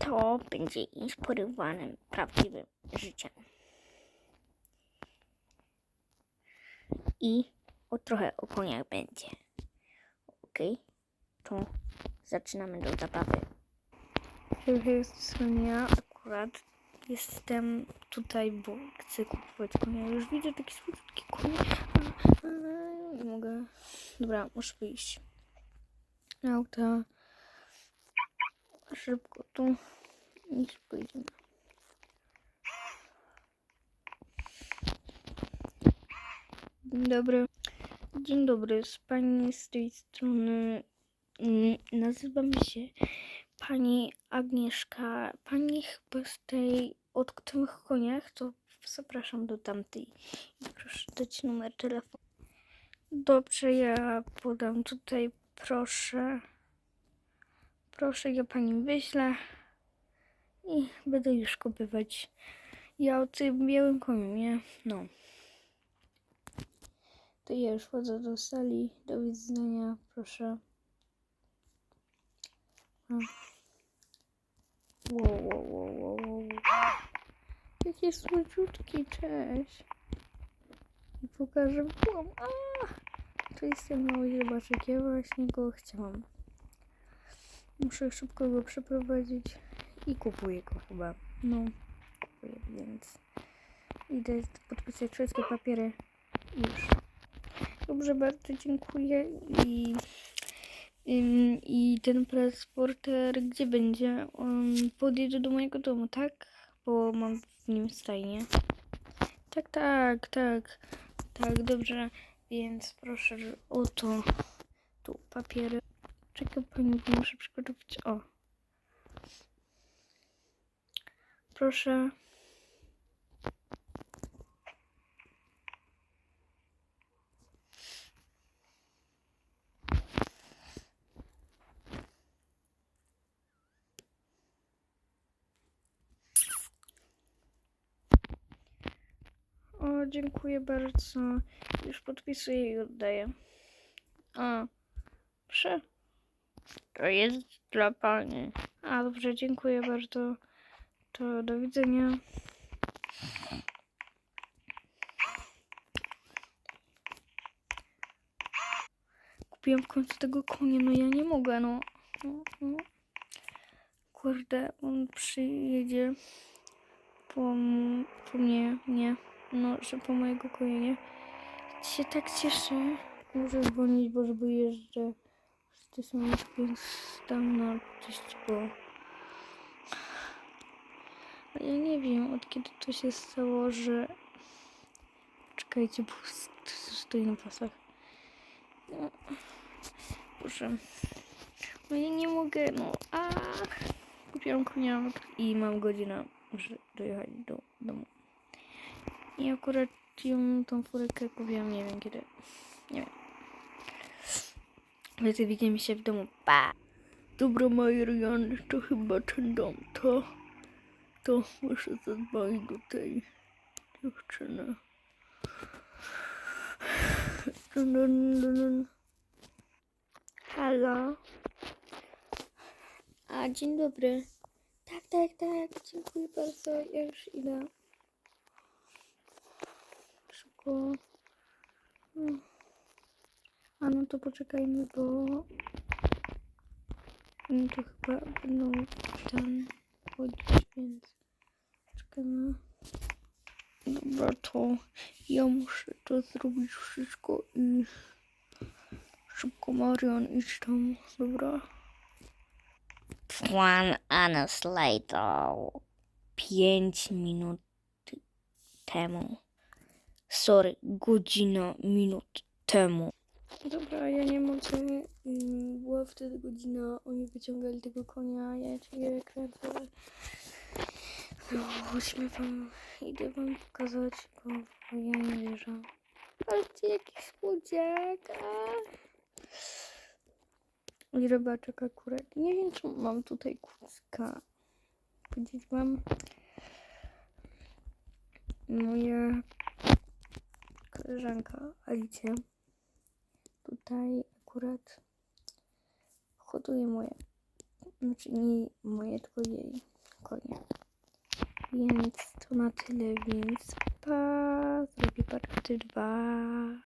to będzie inspirowanym prawdziwym życiem. I o trochę o koniach będzie. Ok? To zaczynamy do zabawy. Hej, Sonia, akurat jestem tutaj, bo chcę kupować konia. Już widzę takie słodkie konie. Nie mogę. Dobra, muszę wyjść. Auta. Szybko tu. I pójdziemy. Dzień dobry. Dzień dobry. Z pani z tej strony mm, nazywam się pani Agnieszka. Pani chyba z tej od tych koniach, to zapraszam do tamtej. Proszę dać numer telefonu. Dobrze, ja podam tutaj, proszę. Proszę, ja pani wyślę i będę już kupować. Ja o tym białym koniu, nie? No. To ja już wchodzę do sali. Do widzenia, proszę. No. Wow, wow, wow, wow, wow. Jakie słodziutki, cześć. I pokażę. A, to jest ten mały zobaczyk. Ja właśnie go chciałam. Muszę szybko go przeprowadzić i kupuję go chyba. No, kupuję, więc idę podpisać wszystkie papiery i już. Dobrze, bardzo dziękuję i ym, i ten transporter gdzie będzie? On podjedzie do mojego domu, tak? Bo mam w nim stajnię. Tak, tak, tak. Tak, dobrze. Więc proszę że oto tu papiery. Czekaj pani, bo muszę przygotować. O. Proszę. Dziękuję bardzo. Już podpisuję i oddaję. A, proszę. To jest dla pani. A, dobrze, dziękuję bardzo. To do widzenia. Kupiłem w końcu tego konia, no ja nie mogę, no. no, no. Kurde, on przyjedzie po, po mnie, nie. No, że po mojego konia, nie. Się tak cieszę. Muszę dzwonić, bo żeby jeżdżę z tysiąc, więc tam na coś bo... Ale ja nie wiem, od kiedy to się stało, że... Czekajcie, bo stoi na pasach. No. Proszę. No ja nie mogę, no. A Kupiłam konia i mam godzinę, muszę dojechać do domu. I akurat ją, tą furkę kupiłam, nie wiem kiedy. Nie wiem. Więc widzimy się w domu. Pa! Dobra, Marian, to chyba ten dom, to... To muszę zadzwonić do tej dziewczyny. Dun, dun, dun, dun. Halo? A, dzień dobry. Tak, tak, tak, dziękuję bardzo. Ja już idę. Szybko. Mm. A no to poczekajmy, bo... No to chyba będą tam chodzić, więc czekamy. Dobra, to ja muszę to zrobić wszystko i szybko Marian idź tam, dobra? One hours later. Pięć minut temu. Sorry, godzina minut temu. Dobra, ja nie mogę. ym, Była wtedy godzina, oni wyciągali tego konia, ja cię kręcę. No, chodźmy wam, idę wam pokazać, bo, ja nie wierzę. Patrzcie, jaki słodziak. I rybaczek akurat. Nie wiem, czy mam tutaj kucka. Powiedzieć wam. Moja koleżanka Alicja tutaj akurat hoduje moje Znaczy nie moje, tylko jej konie. Więc to na tyle, więc pa, zrobię part 2.